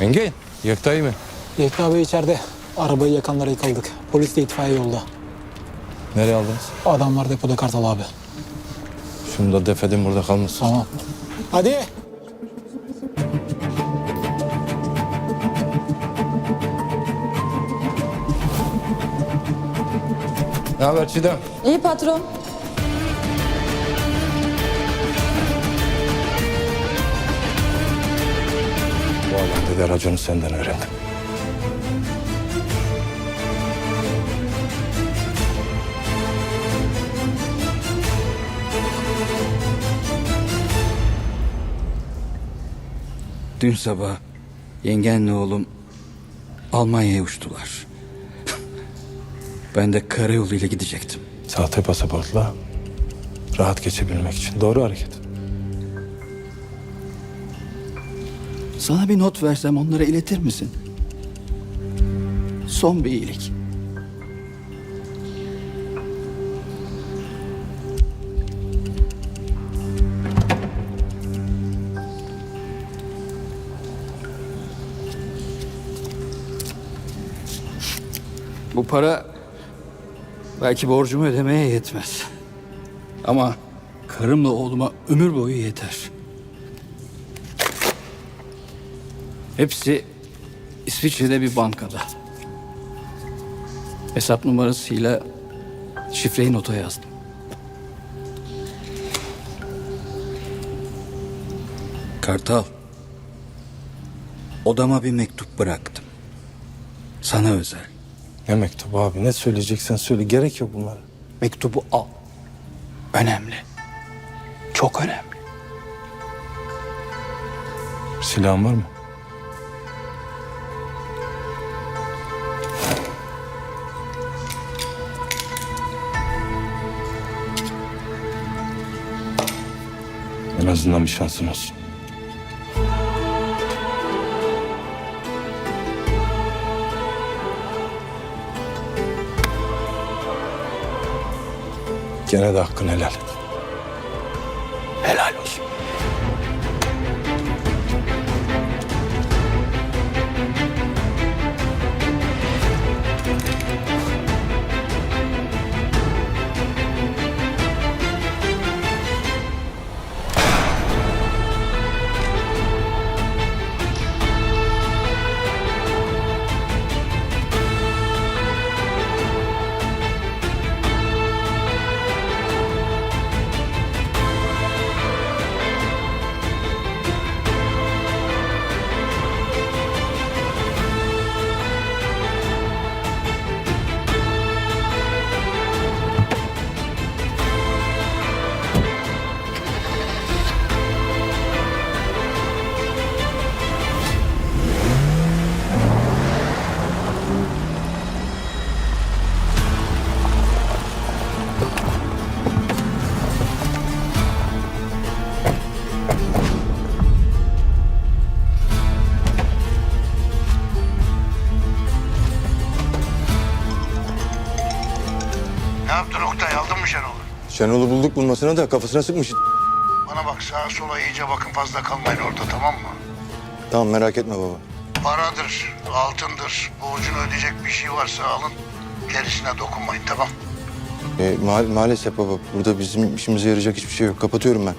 Engin, Yekta'yı mı? Yekta Bey içeride. Arabayı yakanlara yıkıldık. Polis de itfaiye yolda. Nereye aldınız? Adamlar depoda Kartal abi. Şunu da defedin burada kalmışsın. Tamam. Hadi. Ne haber Çiğdem? İyi patron. De raconu senden öğrendim. Dün sabah yengenle oğlum Almanya'ya uçtular. ben de karayoluyla gidecektim. Sahte pasaportla rahat geçebilmek için. Doğru hareket. Sana bir not versem onlara iletir misin? Son bir iyilik. Bu para belki borcumu ödemeye yetmez. Ama karımla oğluma ömür boyu yeter. Hepsi İsviçre'de bir bankada. Hesap numarasıyla şifreyi nota yazdım. Kartal. Odama bir mektup bıraktım. Sana özel. Ne mektubu abi? Ne söyleyeceksen söyle. Gerek yok bunlara. Mektubu al. Önemli. Çok önemli. Silahın var mı? Azından bir şansın olsun. Gene de hakkını helal et. Şenol'u? Bulduk bulmasına da kafasına sıkmış. Bana bak sağa sola iyice bakın fazla kalmayın orada tamam mı? Tamam merak etme baba. Paradır, altındır, borcunu ödeyecek bir şey varsa alın. Gerisine dokunmayın tamam. E, ma- maalesef baba burada bizim işimize yarayacak hiçbir şey yok. Kapatıyorum ben.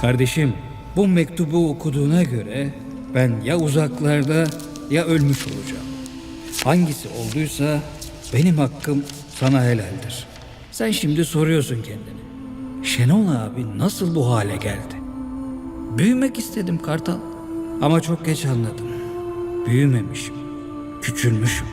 Kardeşim, bu mektubu okuduğuna göre ben ya uzaklarda ya ölmüş olacağım. Hangisi olduysa benim hakkım sana helaldir. Sen şimdi soruyorsun kendini. Şenol abi nasıl bu hale geldi? Büyümek istedim Kartal. Ama çok geç anladım. Büyümemişim. Küçülmüşüm.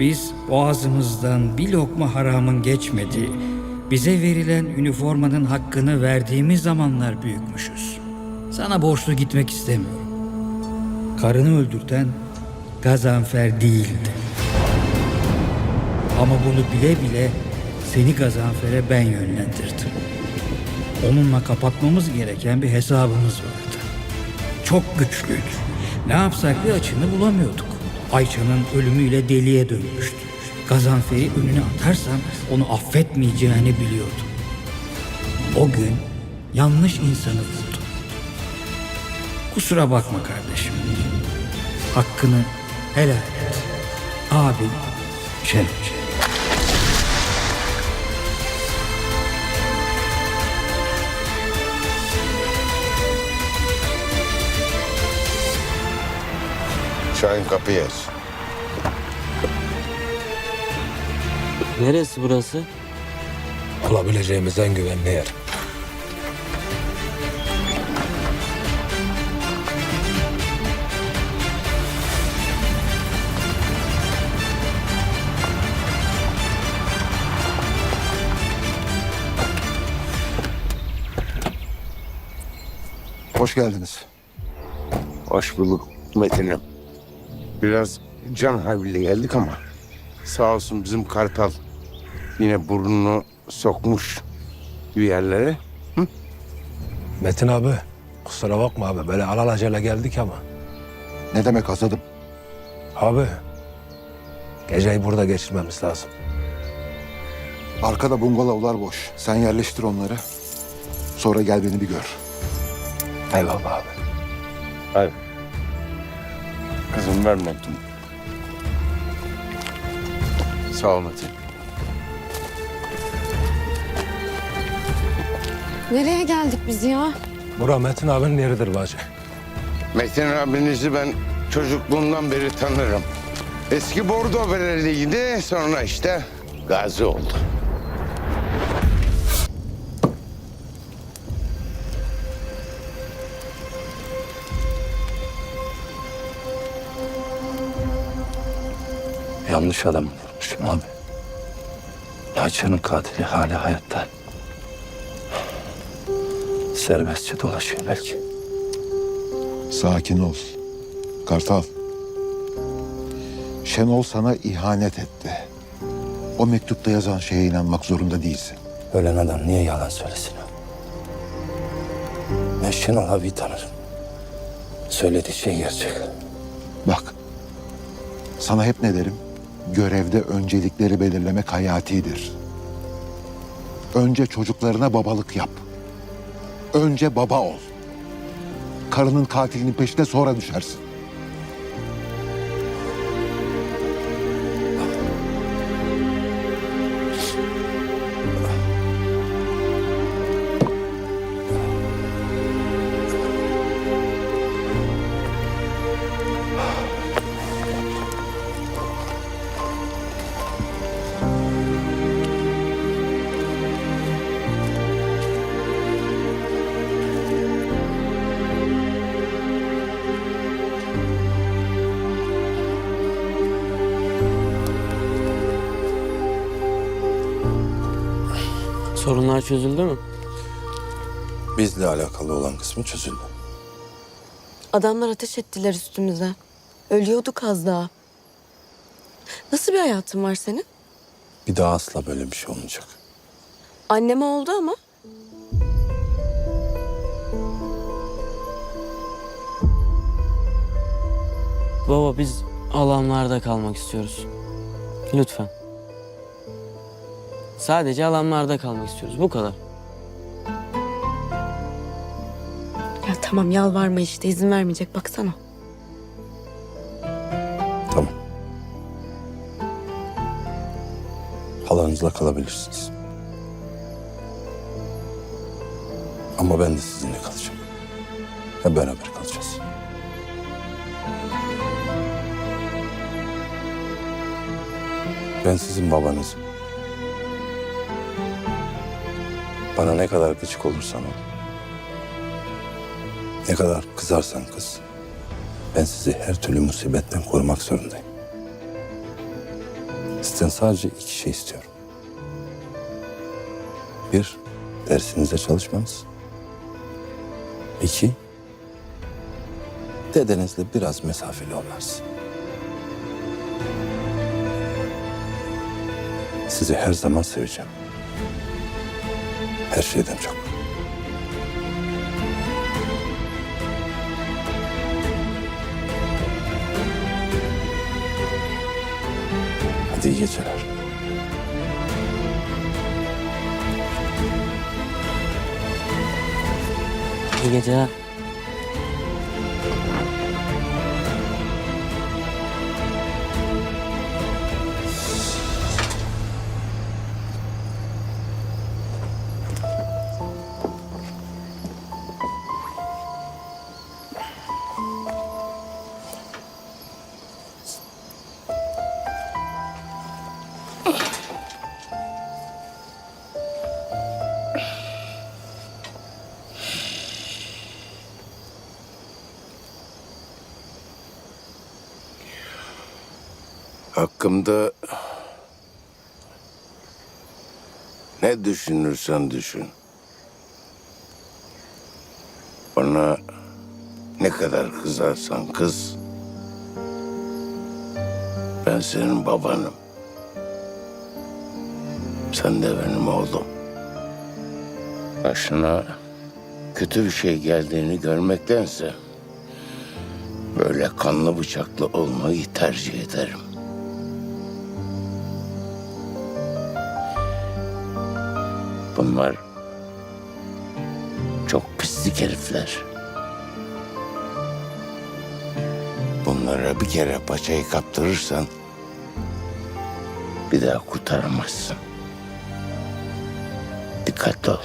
Biz boğazımızdan bir lokma haramın geçmediği, bize verilen üniformanın hakkını verdiğimiz zamanlar büyükmüşüz. Sana borçlu gitmek istemiyorum. Karını öldürten Gazanfer değildi. Ama bunu bile bile seni Gazanfer'e ben yönlendirdim. Onunla kapatmamız gereken bir hesabımız vardı. Çok güçlüydü. Ne yapsak bir açını bulamıyorduk. Ayça'nın ölümüyle deliye dönmüştü. Gazanfer'i önüne atarsam onu affetmeyeceğini biliyordum. O gün yanlış insanı buldum. Kusura bakma kardeşim. Hakkını helal et. Abim Şerif. Şahin kapıyı aç. Neresi burası? Olabileceğimiz en güvenli yer. Hoş geldiniz. Hoş bulduk Metin'im. Biraz can havliyle geldik ama sağ olsun bizim kartal yine burnunu sokmuş bir yerlere. Metin abi kusura bakma abi böyle alelacele geldik ama. Ne demek azadım? Abi geceyi burada geçirmemiz lazım. Arkada bungalovlar boş. Sen yerleştir onları. Sonra gel beni bir gör. Eyvallah abi. Hadi. Kızım ver Metin. Sağ ol Metin. Nereye geldik biz ya? Bura Metin abinin yeridir bacı. Metin abinizi ben çocukluğumdan beri tanırım. Eski bordo bereliydi sonra işte gazi oldu. Yanlış adam vurmuşum abi. Ayça'nın katili hala hayatta. Serbestçe dolaşıyor belki. Sakin ol. Kartal. Şenol sana ihanet etti. O mektupta yazan şeye inanmak zorunda değilsin. Ölen adam niye yalan söylesin abi? Ben Şenol abiyi tanırım. Söylediği şey gerçek. Bak. Sana hep ne derim? Görevde öncelikleri belirlemek hayatidir. Önce çocuklarına babalık yap. Önce baba ol. Karının katilinin peşine sonra düşersin. Sorunlar çözüldü mü? Bizle alakalı olan kısmı çözüldü. Adamlar ateş ettiler üstümüze. Ölüyorduk az daha. Nasıl bir hayatın var senin? Bir daha asla böyle bir şey olmayacak. Anneme oldu ama. Baba biz alanlarda kalmak istiyoruz. Lütfen. Sadece alanlarda kalmak istiyoruz. Bu kadar. Ya tamam yalvarma işte izin vermeyecek baksana. Tamam. Halanızla kalabilirsiniz. Ama ben de sizinle kalacağım. Hep beraber kalacağız. Ben sizin babanızım. Bana ne kadar gıcık olursan ol. Ne kadar kızarsan kız. Ben sizi her türlü musibetten korumak zorundayım. Sizden sadece iki şey istiyorum. Bir, dersinize çalışmanız. İki, dedenizle biraz mesafeli olmanız. Sizi her zaman seveceğim. Her şeyden çok. Hadi iyi geceler. İyi geceler. Hakkımda ne düşünürsen düşün. Bana ne kadar kızarsan kız, ben senin babanım. Sen de benim oğlum. Başına kötü bir şey geldiğini görmektense böyle kanlı bıçaklı olmayı tercih ederim. Bunlar çok pislik herifler. Bunlara bir kere paçayı kaptırırsan bir daha kurtaramazsın. Dikkatli ol.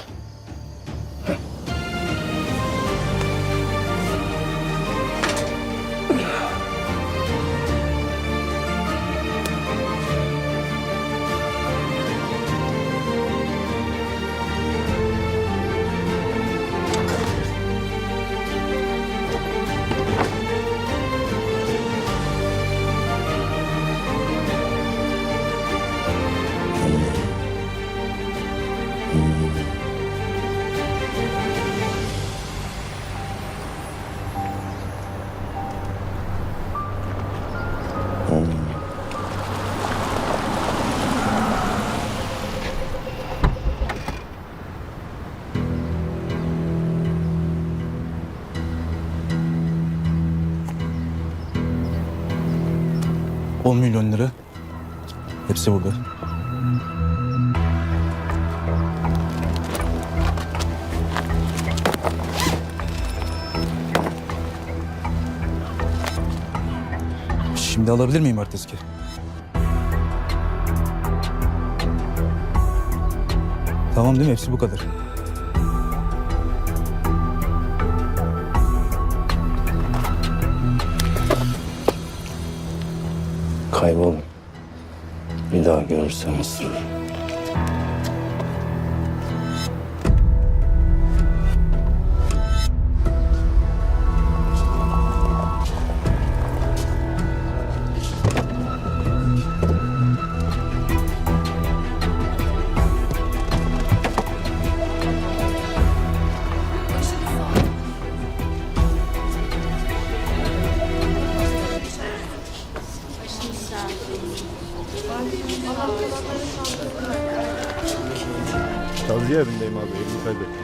On milyon lira. Hepsi burada. Şimdi alabilir miyim Arteski? Tamam değil mi? Hepsi bu kadar. Kaybol. Bir daha görürsem ısırırım. Taziye evindeyim abi. Evimi kaybettim.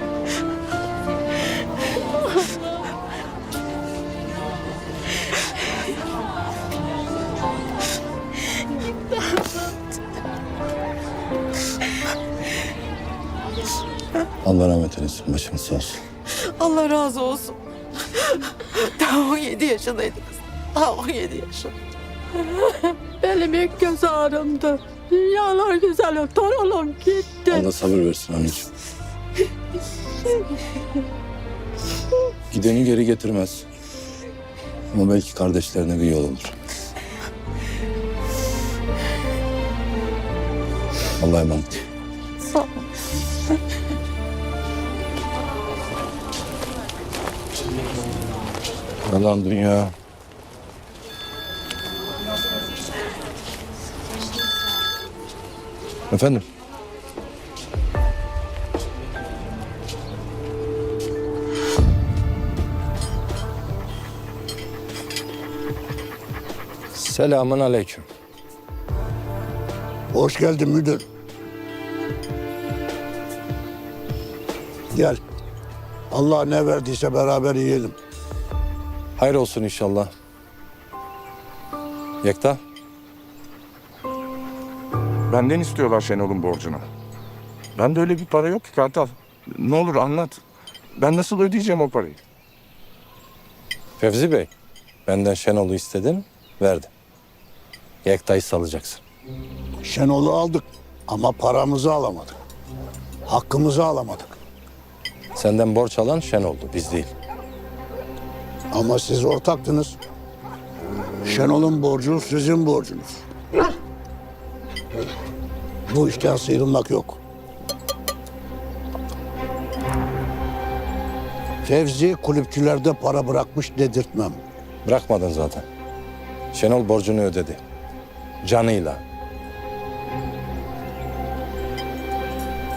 Allah rahmet eylesin. Başınız sağ olsun. Allah razı olsun. Daha 17 yaşındaydınız. Daha 17 yaşında. Benim ilk göz ağrımdı. Dünyalar güzeli torunum gitti. Allah sabır versin anneciğim. Gideni geri getirmez. Ama belki kardeşlerine bir yol olur. Allah'a emanet. Sağ ol. Yalan dünya. Efendim? Selamun aleyküm. Hoş geldin müdür. Gel. Allah ne verdiyse beraber yiyelim. Hayır olsun inşallah. Yekta, Benden istiyorlar Şenol'un borcunu. Bende öyle bir para yok ki Kartal. Ne olur anlat. Ben nasıl ödeyeceğim o parayı? Fevzi Bey, benden Şenol'u istedin, verdim. Yekta'yı salacaksın. Şenol'u aldık ama paramızı alamadık. Hakkımızı alamadık. Senden borç alan Şenol'du, biz değil. Ama siz ortaktınız. Şenol'un borcu sizin borcunuz. Bu işten sıyrılmak yok. Fevzi kulüpçülerde para bırakmış dedirtmem. Bırakmadın zaten. Şenol borcunu ödedi. Canıyla.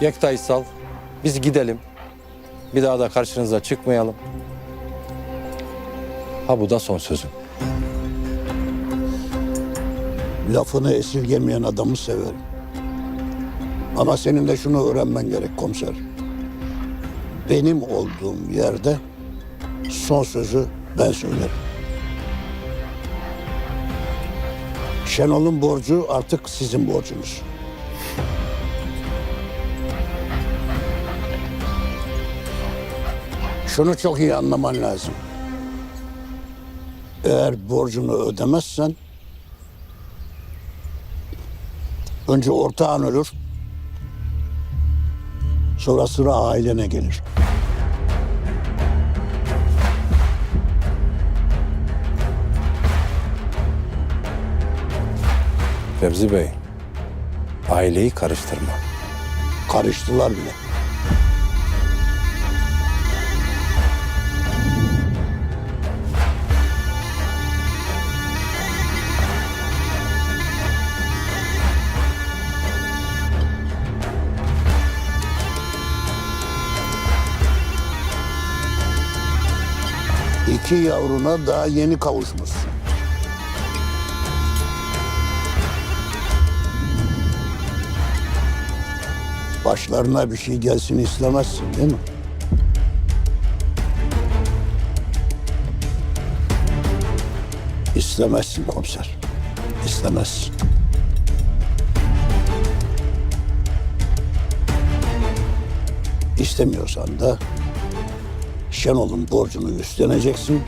Yekta'yı sal, biz gidelim. Bir daha da karşınıza çıkmayalım. Ha bu da son sözüm. Lafını esirgemeyen adamı severim. Ama senin de şunu öğrenmen gerek komiser. Benim olduğum yerde son sözü ben söylerim. Şenol'un borcu artık sizin borcunuz. Şunu çok iyi anlaman lazım. Eğer borcunu ödemezsen Önce ortağın ölür. Sonra sıra ailene gelir. Fevzi Bey, aileyi karıştırma. Karıştılar bile. İki yavruna daha yeni kavuşmuşsun. Başlarına bir şey gelsin istemezsin değil mi? İstemezsin komiser. İstemezsin. İstemiyorsan da Şenol'un borcunu üstleneceksin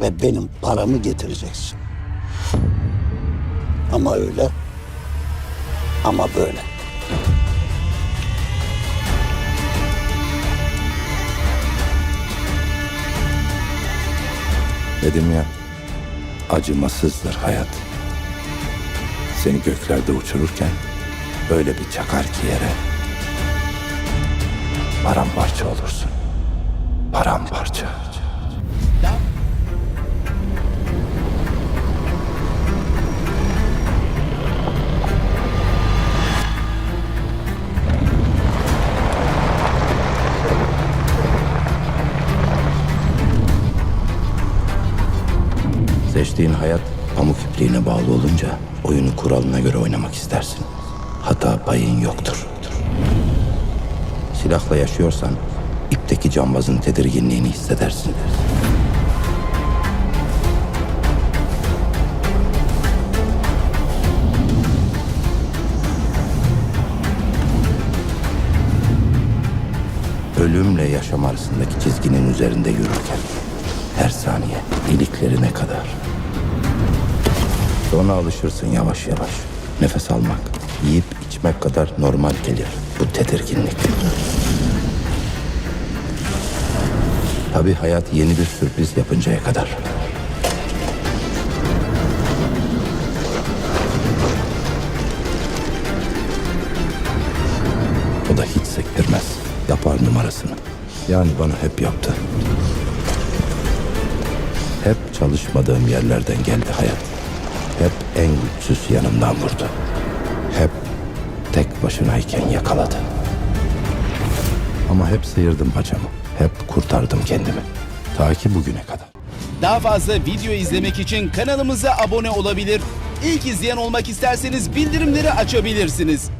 ve benim paramı getireceksin. Ama öyle, ama böyle. Dedim ya, acımasızdır hayat. Seni göklerde uçururken öyle bir çakar ki yere. Paramparça olursun. Paramparça. Seçtiğin hayat pamuk ipliğine bağlı olunca oyunu kuralına göre oynamak istersin. Hata payın yoktur. Silahla yaşıyorsan ipteki cambazın tedirginliğini hissedersin. Ölümle yaşam arasındaki çizginin üzerinde yürürken her saniye iliklerine kadar. Sonra alışırsın yavaş yavaş. Nefes almak, yiyip içmek kadar normal gelir bu tedirginlik. Tabii hayat yeni bir sürpriz yapıncaya kadar. O da hiç sektirmez. Yapar numarasını. Yani bana hep yaptı. Hep çalışmadığım yerlerden geldi hayat. En güçsüz yanımdan vurdu. Hep tek başınayken yakaladı. Ama hep sıyırdım paçamı. Hep kurtardım kendimi. Ta ki bugüne kadar. Daha fazla video izlemek için kanalımıza abone olabilir. İlk izleyen olmak isterseniz bildirimleri açabilirsiniz.